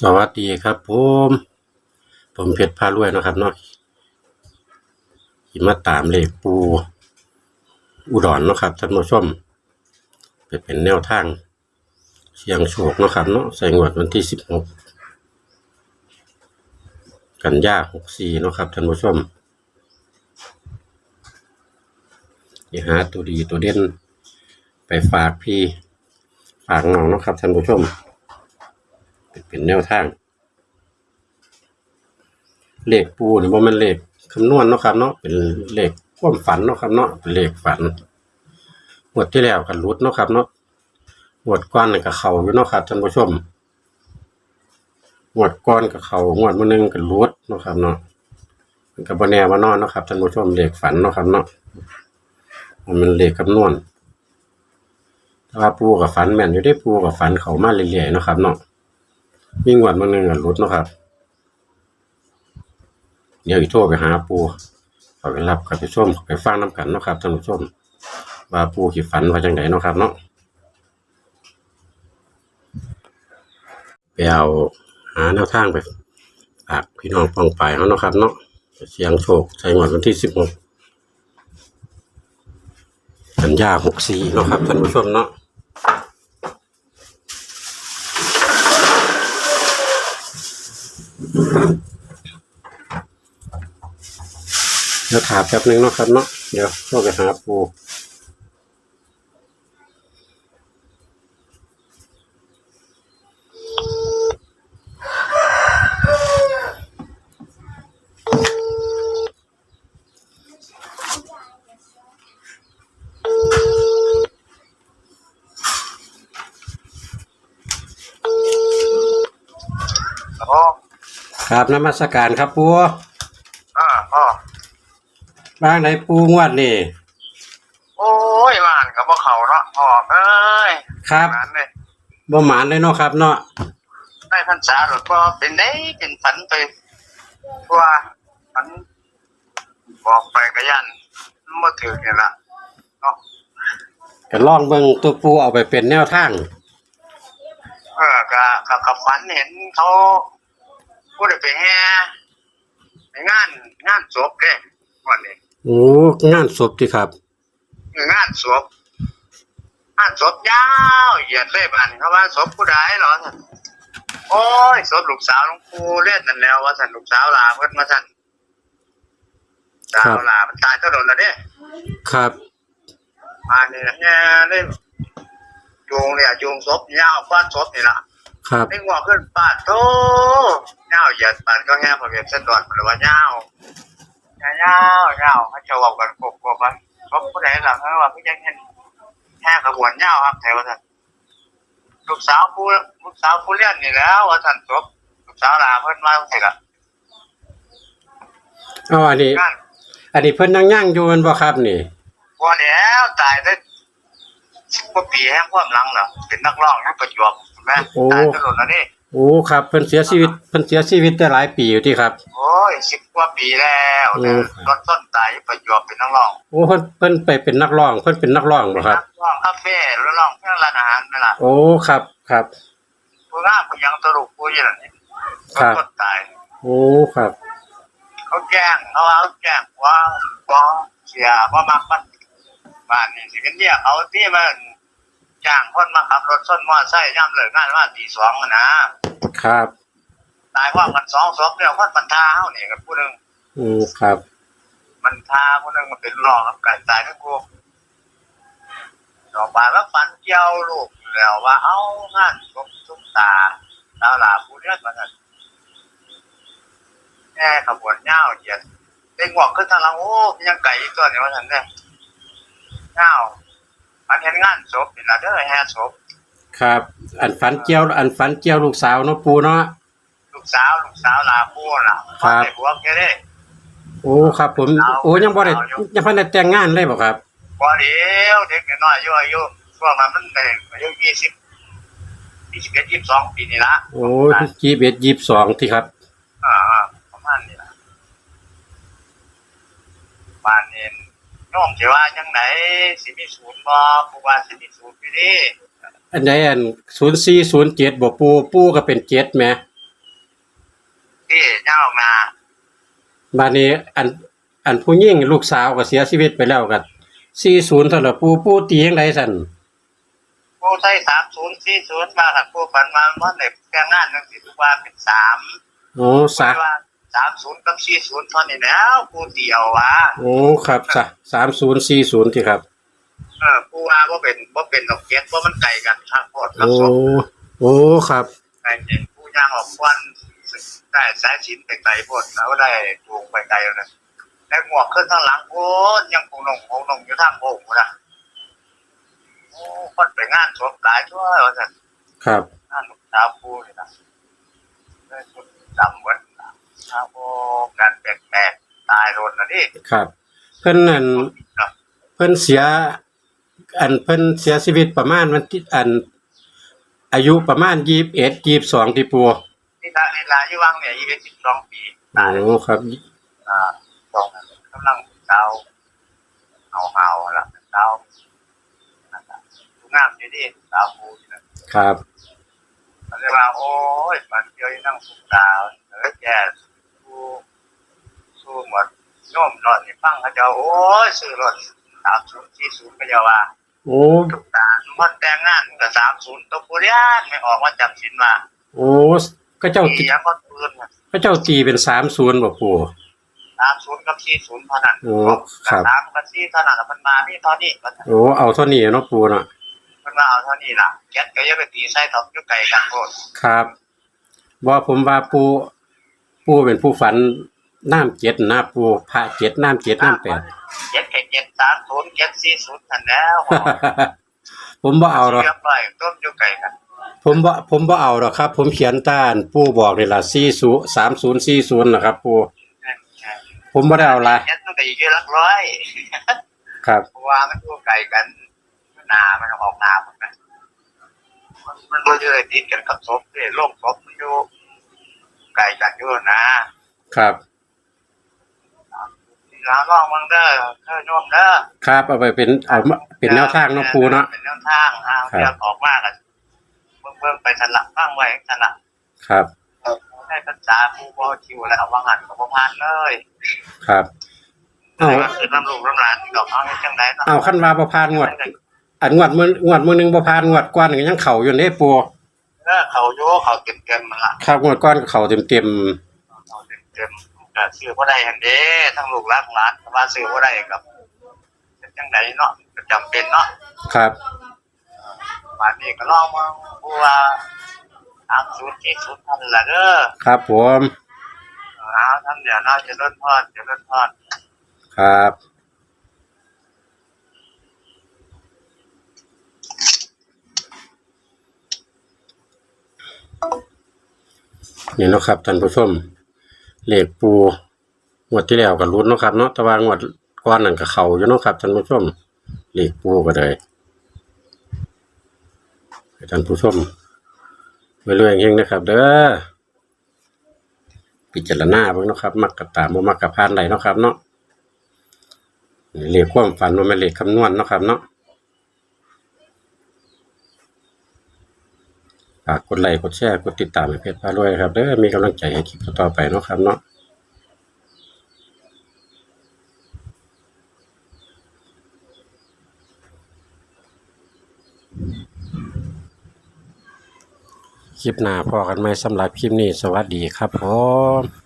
สวัสดีครับผม ผมเพชรพารวยนะครับเนาะที่มาตามเลขปู อุดรเนาะครับท่านผู้ชมไปเป็นแนวทางเสียงโชคเนาะครับเนาะใส่งวดวันที่สิบหกกันยาหกสี่เนาะครับท่านผู้ชมอย่าหาตัวดีตัวเด่นไปฝากพี่ฝากน้องเนาะครับท่านผู้ชม เป็นแนวทาง เลขปูเนี่บ่แม่นเลขคำนวณเนาะครับเนาะเป็นเลขความฝันเนาะครับเนาะเป็นเลขฝันงวดที่แล้วก็หลุดเนาะครับเนาะงวดก่อนนี่ก็เขาอยู่เนาะครับท่านผู้ชมงวดก่อนก็เขางวดมื้อนึงก็หลุดเนาะครับเนาะมันก็บ่แน่ว่านอนเนาะครับท่านผู้ชมเลขฝันเนาะครับเนาะมันเป็นเลขคำนวณแต่ว่าปูกับฝันแม่นอยู่ได้ปูกับฝันเขามาเรื่อยๆเนาะครับเนาะ มีงวดมาหนึ่งอะรุดเนาะครับ เดี๋ยวอีกโทรไปหาปูขอไปรับกับไปส้มไปฟังน้ำกันเนาะครับท่านผู้ชมว่าปูขีฝันว่าจังไดเนาะครับเนาะไปเอาหาแนวทางไปฝากพี่น้องปองไปเขาเนาะครับเนาะเสียงโชคใช้งวดวันที่สิบหกกันยาหกสี่เนาะครับท่านผู้ชมเนาะ เดี๋ยวถามแป๊บนึงเนาะครับเนาะเดี๋ยวเข้าไปหาปู ครับนมัสการครับปูอ่าพ่อบ้างไหนปูงวดนี่ โอ้ยมานกับพวกเขาเนาะพ่อเอ้ยครับนั้นเลยบ่หมานเลยเนาะครับเนาะได้พรรษาหรือพ่อเป็นได้เป็นฝันไปว่าฝันบอกไปกระยันเมื่อถือเนี่ยละเนาะก็ลองเบิ่งตัวปูเอาไปเป็นแนวทาง เออกับกับกับฝันเห็นเขา พูดไปแห่ในงานงานศพเด้วันนี้โอ้งานศพที่ครับ งานศพงานศพยาวเหยียดเลยบันเขาว่าศพผู้ใดเหรอท่านโอ้ยศพลูกสาวหลวงปู่เล่นนั่นแล้วว่าท่านลูกสาวลาเพิ่นมาท่านสาวลามันตายก็โดนแล้วเด้ครับมาเนี่ยแง่เล่นจูงเนี่ยจูงศพยาวฟ้านศพนี่ล่ะ ครับไม่งอขึ้นปาดโตยาวเหยียดปานก็แง่พอเห็นเส้นดอนหรือว่ายาวยาวยาวยาวเขาจะบอกกันกบกบว่าศพผู้ใดหลังเขาว่าพี่ยังเห็นแค่ขบวนเงาครับแถวท่านลูกสาวผู้ลูกสาวผู้เลี้ยนนี่แหล้วว่าท่านจบลูกสาวลาเพิ่นมาสิละเอาอันนี้งานอันนี้เพิ่นนั่งย่างอยู่แมันบ่ครับนี่พอแล้วตายได้สิบกว่าปีแห่งความหลังเนาะเป็นนักร้องนักประจวบ เห็นไหมตายตลอดแล้วนี่โอ้ครับเพิ่นเสียชีวิตเพิ่นเสียชีวิตได้หลายปีอยู่ที่ครับ โอ้ยสิบกว่าปีแล้วเนี่ยโอ้ตอนต้นตายอยู่ประจวบเป็นนักร้องโอ้เพิ่นเพิ่นไปเป็นนักร้องเพิ่นเป็นนักร้องเป็บ่นครับ นักร้องคาเฟ่แล้วร้องเพลงร้านอาหารนั่นล่ะโอ้ครับครับ ผู้งามผู้ยังตลกผู้อยังนี้ครัตอนบต้นตาย โอ้ครับ เขาแจ้งเขาว่าเขาแจ้งว่าว่าเสียว่ามักมันบ้านนี่สิเป็นเนี่ยเขาที่มัน จ้างคนมาขับรถส้นมอไซค์ย่ำเลิกงานว่าตีสองอะนะครับตายพร้อมกันสองศพเนี่ยคนมันทาเฮานี่กับผู้หนึงอืมครับ มันทาผู้หนึงมันเป็นรองกับไก่ตายทั้งคู่ดอกบานว่าฟันเกี่ยวลูกอยู่แล้วว่าเอ้างานศพทุกตาดาวหลาผู้เลี้ยงมาสั่นแง่ขบวนเงาวเหยียดเป็นหวกขึ้นทางหลังโอ้ยังไก่อีกตัวเนี่ยว่าสั่นเนี่ยเงา วอันเห็นงานศพนี่ละเด้อแห่ศพครับ อันฝันเกี่ยว อันฝันเกี่ยวลูกสาวเนาะปูเนาะ ลูกสาวลูกสาวลาพูน่ะครับไอ้พวกนี้เด้ โอ้ครับ ผม โอ้ยังบ่ได้ยังบ่ได้แต่งงานเลยบ่ครับพอเดียวเด็กน้อยอายุอายุช่วงนั้นมันเด็กอายุยี่สิบยี่สิบเอ็ดยี่สิบสองปีนี่ละโอ้ยี่สิบเอ็ดยี่สิบสองที่ครับ อ่าอ่าประมาณนี้ละบ้านเอง น้องจะว่าจังไหนสิมีศูนย์บ่ผู้ว่าสิมีศูนย์อยู่นี่อันใดอันศูนย์สี่ศูนย์เจ็ดบ่ปูปูก็เป็นเจ็ดแหมที่เจ้ามาบาดนี้อันอันผู้หญิงลูกสาวก็เสียชีวิตไปแล้วก็40เท่าละปูปูตีจังไดสั่นผู้ใช้สามศูนย์สี่ศูนย์มากับผู้ฝันมาว่าในแกงงานนั่นสิทุกว่าเป็นสามโอ้สะว่า สามศูนย์กับสี่ศูนย์เท่านี้แล้วผู้เดียววะโอ้ครับสะ3040ที่ครับเออผู้ว่าว่าเป็นว่าเป็นดอกเก็ตว่ามันไกลกันทางโคตรกับโอ้ศพโอ้ครับไกลจริงผู้ย่างออกควันได้สายชิ้นไปไกลโพดแล้วได้จูงไปไกลแล้วนะได้หมวกขึ้นข้างหลังโอ้ยังคงนงคงนงอยู่ทางโอ่งนะโอ้คนไปงานศพหลายทั่วว่าสันครับงานลูกสาวผู้นี่นะได้ชุดดำเหมือน ครับโอ้การแปลกๆตายโดนนะนี่ครับ เพิ่นนั่นครับเพิ่นเสีย อันเพิ่นเสียชีวิตประมาณวันที่อัน อายุประมาณ21 22ที่ปูนี่ลานี่ลาที่ว่างเนี่ยยี่สิบสองปีตายโอ้ครับ อ่าสองกำลังเช้าเอาเฮาๆละเช้านะครับดูงามดีดีสาวผู้นี่นะครับมันเรียกว่าโอ้ยมันเจอนั่งสุกดาวเออแก่ สู้สู้หมดโน้มนอนนี่ฟังเขาเจะโอ้ยซื้อรถสามศูนย์สี่ศูนย์ก็จะว่าโอ้สุกดามันแต่งงานกับสามศูนย์ตัวปุริยานไม่ออกว่าจำสินมาโอ้ก็เจ้าตีตียังก็ปืนก็เจ้าตีเป็น30บ่ปูสามศูนย์กับสี่ศูนย์เท่านั้นโอ้ครับ สามกับสี่เท่านั้นกับมันมานี่เท่านี้มันโอ้เอาเท่านี้เนาะปูเนาะมันมาเอาเท่านี้ล่ะแก๊สก็ยังไปตีไส้ท็อปอยู่ไกลกันโคตรครับบ่ผมว่าปู ปูเป็นผู้ฝันน้ำเจ็ดนะปูพระเจ็ดน้ำเจ็ดน้ำแปดเจ็ดแค่เจ็ดสามศูนย์เจ็ดสี่ศูนย์ทันแล้วผมบ่เอาหรอกเรียบร้อยต้มอยู่ไกลกันผมบ่ผมบ่เอาหรอกครับ ผมเขียนต้านปู่บอกนี่ล่ะ40 3040นะครับ ปู่ผมบ่ได้เอาละแก๊สมันก็อยู่หลักร้อยครับเพราะว่ามันอยู่ไกลกันหนามันออกหนาหมดนะมันมันบ่เยอะติดกันกับศพเลยโลกศพมันอยู่ ไกลกันอยู่นะครับทีหลังลองมึงเด้อเธอโยมเด้อครับเอาไปเป็นเอามาเป็นแนวทางเนาะปู่เนาะเป็นแนวทางอ่าครับเรื่องออกมากันเบิ่งเบิ่งไปสลับบ้างไว้สลับครับได้ภาษาผู้บ่คิวแล้วเอาว่างันก็บ่ผ่านเลย ครับเอาก็คือน้ำลูกน้ำหลานดอกเอาให้จังไดเนาะเอาคันว่าบ่ผ่านงวดอันงวดมื้องวดมื้อหนึงบ่ผ่านงวดก่อนก็ยังเข้าอยู่เด้ปู่ เออเขาโยเขาเต็มๆมันล่ะครับงวดก่อนก็เข้าเต็มเขาเต็มๆก็ซื้อบ่ได้หั่นเด้ทั้งลูกหลานหลานก็ว่าซื้อบ่ได้กับเป็นจังไดเนาะก็จำเป็นเนาะๆครับบาดนี้ก็ลองมาผู้ว่า30ที่สุดนั่นล่ะเด้อครับผมเอาท่านเดี๋ยวน่าจะเลิ่นพอดจะเลิ่นพอด ครับ นี่เนาะครับท่านผู้ชมเหลขปูงวดที่แล้วก็รุ้นเนาะครับเนาะแต่ว่างวดก่อนนั่นก็เขาอยู่เนาะครับท่านผู้ชมเหลขปูก็ได้ท่านผู้ชมไปเรื่อยเฮงนะครับ เด้อพิจารณาเบิ่งเนาะครับ มักกะตามบ่มักกะพานได้เนาะครับ เนาะนี่เลขความฝันบ่แม่นเลขคำนวณเนาะครับเนาะ ฝากกดไลค์กดแชร์กดติดตามให้เพจพารวยนะครับเด้อมีกำลังใจให้คลิปต่อไปเนาะครับเนาะคลิปหน้าพอกันไหมสำหรับคลิปนี้ สวัสดีครับผม